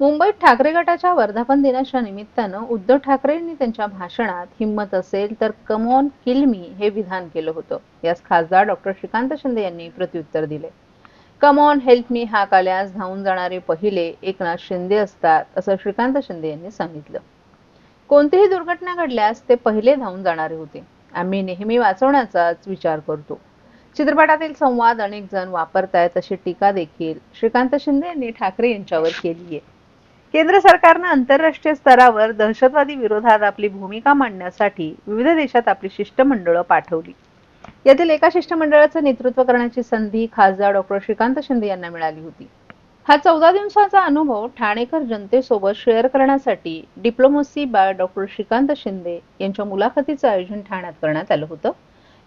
मुंबईत ठाकरे गटाच्या वर्धापन दिनाच्या निमित्तानं उद्धव ठाकरेंनी त्यांच्या भाषणात हिंमत असेल तर कम किल मी हे विधान केलं होतं. यास खासदार डॉक्टर श्रीकांत शिंदे यांनी प्रत्युत्तर दिले. कमॉन हेल्प मी हा काल्यास धावून जाणारे पहिले एकनाथ शिंदे असतात असं श्रीकांत शिंदे यांनी सांगितलं. कोणतीही दुर्घटना घडल्यास ते पहिले धावून जाणारे होते. आम्ही नेहमी वाचवण्याचाच विचार करतो. चित्रपटातील संवाद अनेक जण वापरतायत अशी टीका देखील श्रीकांत शिंदे यांनी ठाकरे यांच्यावर केली आहे केंद्र सरकारनं आंतरराष्ट्रीय स्तरावर दहशतवादी विरोधात आपली भूमिका मांडण्यासाठी विविध देशात आपली शिष्टमंडळं पाठवली. यातील एका शिष्टमंडळाचं नेतृत्व करण्याची संधी खासदार डॉक्टर श्रीकांत शिंदे यांना मिळाली होती. हा चौदा दिवसाचा अनुभव ठाणेकर जनतेसोबत शेअर करण्यासाठी diplomacy by doctor Shrikant Shinde यांच्या मुलाखतीचं आयोजन ठाण्यात करण्यात आलं होतं.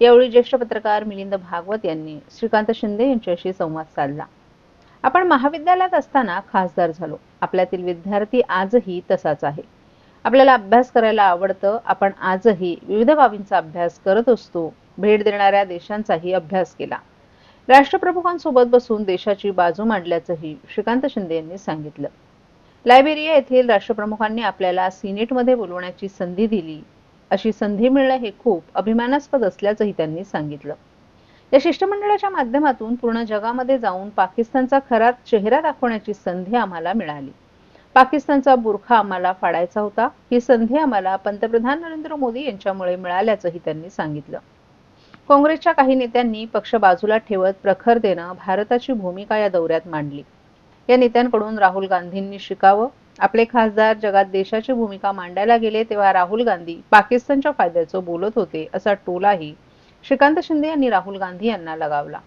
यावेळी ज्येष्ठ पत्रकार मिलिंद भागवत यांनी श्रीकांत शिंदे यांच्याशी संवाद साधला. आपण महाविद्यालयात असताना खासदार झालो. आपल्यातील विद्यार्थी आजही तसाच आहे. आपल्याला अभ्यास करायला आवडतं. आपण आजही विविध बाबींचा अभ्यास करत असतो. भेट देणाऱ्या देशांचाही अभ्यास केला. राष्ट्रप्रमुखांसोबत बसून देशाची बाजू मांडल्याचंही श्रीकांत शिंदे यांनी सांगितलं. लायबेरिया येथील राष्ट्रप्रमुखांनी आपल्याला सिनेटमध्ये बोलवण्याची संधी दिली. अशी संधी मिळणं हे खूप अभिमानास्पद असल्याचंही त्यांनी सांगितलं. या शिष्टमंडळाच्या माध्यमातून पूर्ण जगामध्ये जाऊन पाकिस्तानचा खरा चेहरा दाखवण्याची संधी आम्हाला मिळाली. पाकिस्तानचा बुरखा आम्हाला फाडायचा होता. ही संधी आम्हाला पंतप्रधान नरेंद्र मोदी यांच्यामुळे मिळाल्याचंही त्यांनी सांगितलं. काँग्रेसच्या काही नेत्यांनी पक्ष बाजूला ठेवत प्रखरतेनं भारताची भूमिका या दौऱ्यात मांडली. या नेत्यांकडून राहुल गांधींनी शिकावं. आपले खासदार जगात देशाची भूमिका मांडायला गेले तेव्हा राहुल गांधी पाकिस्तानच्या फायद्याचं बोलत होते असा टोलाही श्रीकांत शिंदे यांनी राहुल गांधी यांना लगावला.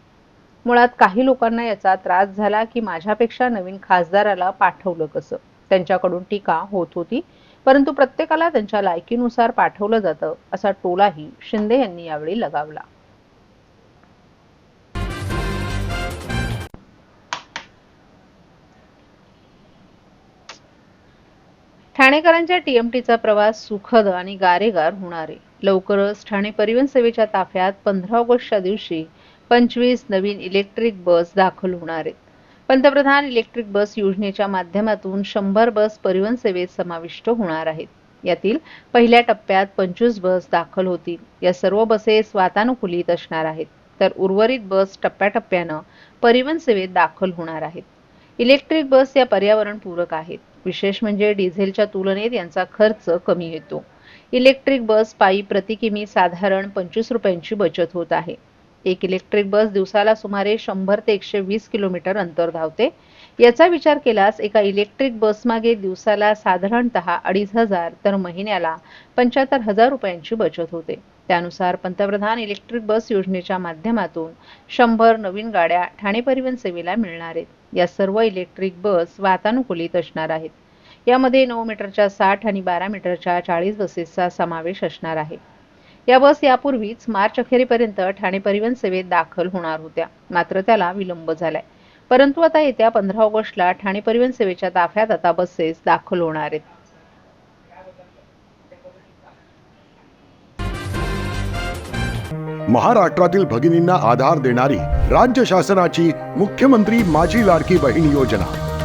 मुळात काही लोकांना याचा त्रास झाला की माझ्यापेक्षा नवीन खासदाराला पाठवलं कसं? त्यांच्याकडून टीका होत होती परंतु प्रत्येकाला त्यांच्या लायकीनुसार पाठवलं जातं असा टोलाही शिंदे यांनी यावेळी लगावला. ठाणेकरांच्या टीएमटीचा प्रवास सुखद आणि गारेगार होणार. आहे लवकरच ठाणे परिवहन सेवेच्या ताफ्यात पंधरा ऑगस्टच्या दिवशी पंचवीस नवीन इलेक्ट्रिक बस दाखल होणार आहेत. पंतप्रधान इलेक्ट्रिक बस योजनेच्या माध्यमातून शंभर बस परिवहन सेवेत समाविष्ट होणार आहेत. यातील पहिल्या टप्प्यात पंचवीस बस दाखल होतील. या सर्व बसेस वातानुकूलित असणार आहेत. तर उर्वरित बस टप्प्याटप्प्यानं परिवहन सेवेत दाखल होणार आहेत. इलेक्ट्रिक बस या पर्यावरणपूरक आहेत. विशेष म्हणजे डिझेलच्या तुलनेत यांचा खर्च कमी येतो. इलेक्ट्रिक बस पायी प्रति किमी साधारण पंचवीस रुपयांची बचत होत आहे. एक इलेक्ट्रिक बस दिवसाला सुमारे शंभर ते एकशे वीस किलोमीटर अंतर धावते. याचा विचार केल्यास एका इलेक्ट्रिक बसमागे दिवसाला साधारणतः अडीच हजार तर महिन्याला पंच्याहत्तर हजार रुपयांची बचत होते. त्यानुसार पंतप्रधान इलेक्ट्रिक बस योजनेच्या माध्यमातून शंभर नवीन गाड्या ठाणे परिवहन सेवेला मिळणार आहेत. या सर्व इलेक्ट्रिक बस वातानुकूलित असणार आहेत. यामध्ये नऊ मीटरच्या साठ आणि बारा मीटरच्या चाळीस बसेसचा समावेश असणार आहे. या बस यापूर्वीच मार्च अखेरीपर्यंत ठाणे परिवहन सेवेत दाखल होणार होत्या. मात्र त्याला विलंब झालाय. परंतु आता येत्या पंधरा ऑगस्टला ठाणे परिवहन सेवेच्या ताफ्यात आता बसेस दाखल होणार आहेत. महाराष्ट्रातील भगिनींना आधार देणारी राज्य शासनाची मुख्यमंत्री माझी लाडकी बहीण योजना.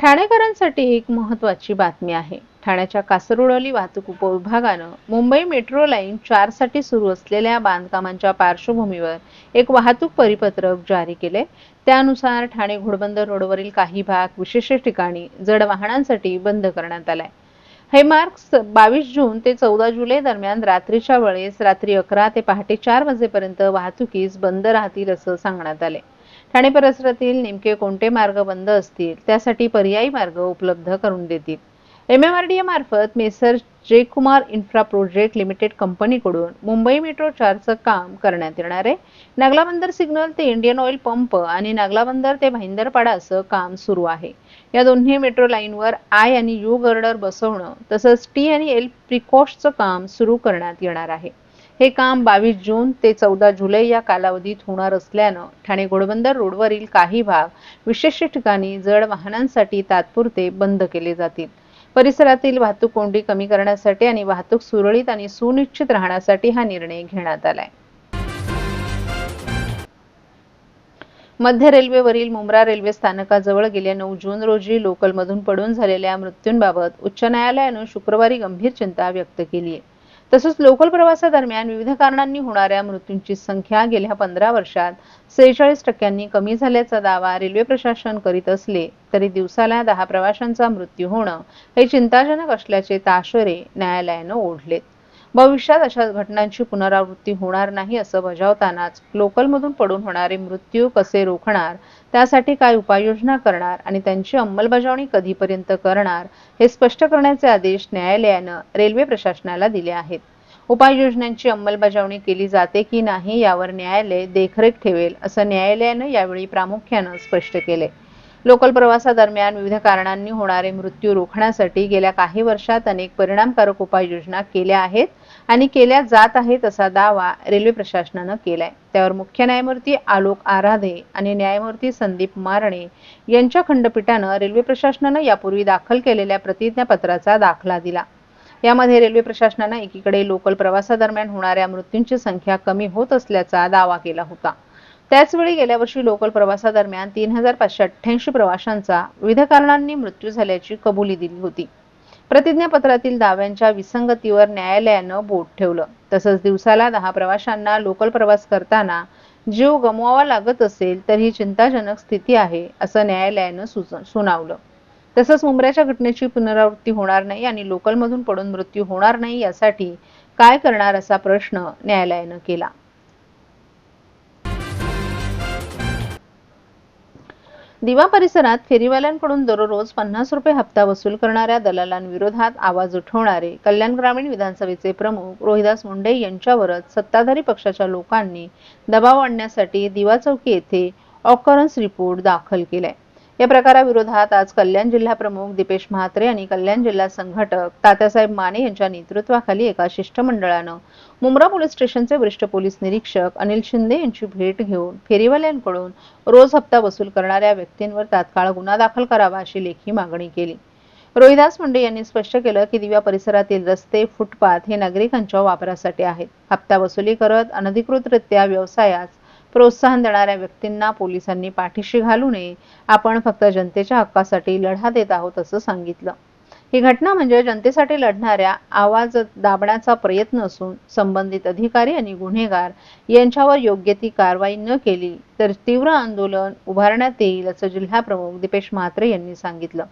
ठाणेकरांसाठी एक महत्त्वाची बातमी आहे. ठाण्याच्या कासरवडली वाहतूक उपविभागानं मुंबई मेट्रो लाईन चारसाठी सुरू असलेल्या बांधकामांच्या पार्श्वभूमीवर एक वाहतूक परिपत्रक जारी केले. त्यानुसार ठाणे घोडबंदर रोडवरील काही भाग विशेष ठिकाणी जड वाहनांसाठी बंद करण्यात आलाय. हे मार्ग बावीस जून ते चौदा जुलै दरम्यान रात्रीच्या वेळेस रात्री अकरा ते पहाटे चार वाजेपर्यंत वाहतुकीस बंद राहतील असं सांगण्यात आले ठाणे परिसरातील नेमके कोणते मार्ग बंद असतील त्यासाठी पर्यायी मार्ग उपलब्ध करून देतील. एम एम आर डी मार्फत messrs Jaikumar infra project limited कंपनीकडून मुंबई मेट्रो चारचं काम करण्यात येणार आहे. नागलाबंदर सिग्नल ते इंडियन ऑइल पंप आणि नागलाबंदर ते भाईंदरपाडा असं काम सुरू आहे. या दोन्ही मेट्रो लाईनवर आय आणि यू गर्डर बसवणं तसंच टी आणि एल प्रिकॉशचं काम सुरू करण्यात येणार आहे. हे काम बावीस जून ते चौदा जुलै या कालावधीत होणार असल्यानं ठाणे घोडबंदर रोडवरील काही भाग विशेष ठिकाणी जड वाहनांसाठी तात्पुरते बंद केले जातील. परिसरातील वाहतूक कोंडी कमी करण्यासाठी आणि वाहतूक सुरळीत आणि सुनिश्चित राहण्यासाठी हा निर्णय घेण्यात आलाय. मध्य रेल्वेवरील मुंब्रा रेल्वे स्थानकाजवळ गेल्या नऊ जून रोजी लोकलमधून पडून झालेल्या मृत्यूंबाबत उच्च न्यायालयानं शुक्रवारी गंभीर चिंता व्यक्त केली आहे तसंच लोकल प्रवासादरम्यान विविध कारणांनी होणाऱ्या मृत्यूंची संख्या गेल्या पंधरा वर्षात सेहेचाळीस टक्क्यांनी कमी झाल्याचा दावा रेल्वे प्रशासन करीत असले तरी दिवसाला दहा प्रवाशांचा मृत्यू होणं हे चिंताजनक असल्याचे ताशरे न्यायालयानं ओढलेत. भविष्यात अशा घटनांची पुनरावृत्ती होणार नाही असं बजावतानाच लोकलमधून पडून होणारे मृत्यू कसे रोखणार त्यासाठी काय उपाययोजना करणार आणि त्यांची अंमलबजावणी कधीपर्यंत करणार हे स्पष्ट करण्याचे आदेश न्यायालयानं रेल्वे प्रशासनाला दिले आहेत. उपाययोजनांची अंमलबजावणी केली जाते की नाही यावर न्यायालय देखरेख ठेवेल असं न्यायालयानं यावेळी प्रामुख्यानं स्पष्ट केले. लोकल प्रवासादरम्यान विविध कारणांनी होणारे मृत्यू रोखण्यासाठी गेल्या काही वर्षात अनेक परिणामकारक उपाययोजना केल्या आहेत. आणि केल्या जात आहेत असा दावा रेल्वे प्रशासनानं केलाय. त्यावर मुख्य न्यायमूर्ती आलोक आराधे आणि न्यायमूर्ती संदीप मारणे यांच्या खंडपीठानं रेल्वे प्रशासनानं यापूर्वी दाखल केलेल्या प्रतिज्ञापत्राचा दाखला दिला. यामध्ये रेल्वे प्रशासनानं एकीकडे लोकल प्रवासादरम्यान होणाऱ्या मृत्यूंची संख्या कमी होत असल्याचा दावा केला होता. त्याचवेळी गेल्या वर्षी लोकल प्रवासादरम्यान तीन हजार पाचशे अठ्ठ्याऐंशी प्रवाशांचा विविध कारणांनी मृत्यू झाल्याची कबुली दिली होती. प्रतिज्ञापत्रातील दाव्यांच्या विसंगतीवर न्यायालयानं बोट ठेवलं. तसंच दिवसाला दहा प्रवाशांना लोकल प्रवास करताना जीव गमवावा लागत असेल तर ही चिंताजनक स्थिती आहे असं न्यायालयानं सुनावलं. तसंच मुंबऱ्याच्या घटनेची पुनरावृत्ती होणार नाही आणि लोकलमधून पडून मृत्यू होणार नाही यासाठी काय करणार असा प्रश्न न्यायालयानं केला. दिवा परिसरात फेरीवाल्यांकडून दररोज पन्नास रुपये हप्ता वसूल करणाऱ्या दलालांविरोधात आवाज उठवणारे कल्याण ग्रामीण विधानसभेचे प्रमुख रोहिदास मुंडे यांच्यावरच सत्ताधारी पक्षाच्या लोकांनी दबाव आणण्यासाठी दिवा चौकी येथे ऑकरन्स रिपोर्ट दाखल केलाय. या प्रकाराविरोधात आज कल्याण जिल्हा प्रमुख दीपेश म्हात्रे आणि कल्याण जिल्हा संघटक तात्यासाहेब माने यांच्या नेतृत्वाखाली एका शिष्टमंडळानं मुंब्रा पोलीस स्टेशनचे वरिष्ठ पोलीस निरीक्षक अनिल शिंदे यांची भेट घेऊन फेरीवाल्यांकडून रोज हप्ता वसूल करणाऱ्या व्यक्तींवर तात्काळ गुन्हा दाखल करावा अशी लेखी मागणी केली. रोहिदास मुंडे यांनी स्पष्ट केलं की दिव्या परिसरातील रस्ते फुटपाथ हे नागरिकांच्या वापरासाठी आहेत. हप्ता वसुली करत अनधिकृतरित्या व्यवसायास प्रोत्साहन देणाऱ्या व्यक्तींना पोलिसांनी पाठीशी घालू नये. आपण फक्त जनतेच्या हक्कासाठी लढा देत आहोत असं सांगितलं. ही घटना म्हणजे जनतेसाठी लढणाऱ्या आवाज दाबण्याचा प्रयत्न असून संबंधित अधिकारी आणि गुन्हेगार यांच्यावर योग्य ती कारवाई न केली तर तीव्र आंदोलन उभारण्यात येईल असं जिल्हा प्रमुख दीपेश म्हात्रे यांनी सांगितलं.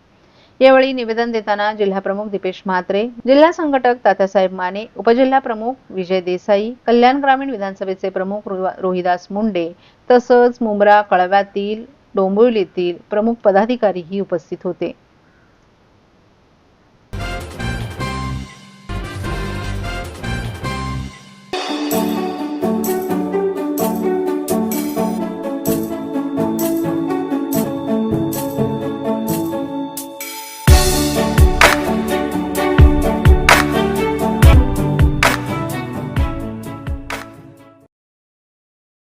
यावेळी निवेदन देताना जिल्हा प्रमुख दीपेश म्हात्रे जिल्हा संघटक तात्यासाहेब माने उपजिल्हा प्रमुख विजय देसाई कल्याण ग्रामीण विधानसभेचे प्रमुख रोहिदास मुंडे तसंच मुंब्रा कळव्यातील डोंबिवलीतील प्रमुख पदाधिकारीही उपस्थित होते.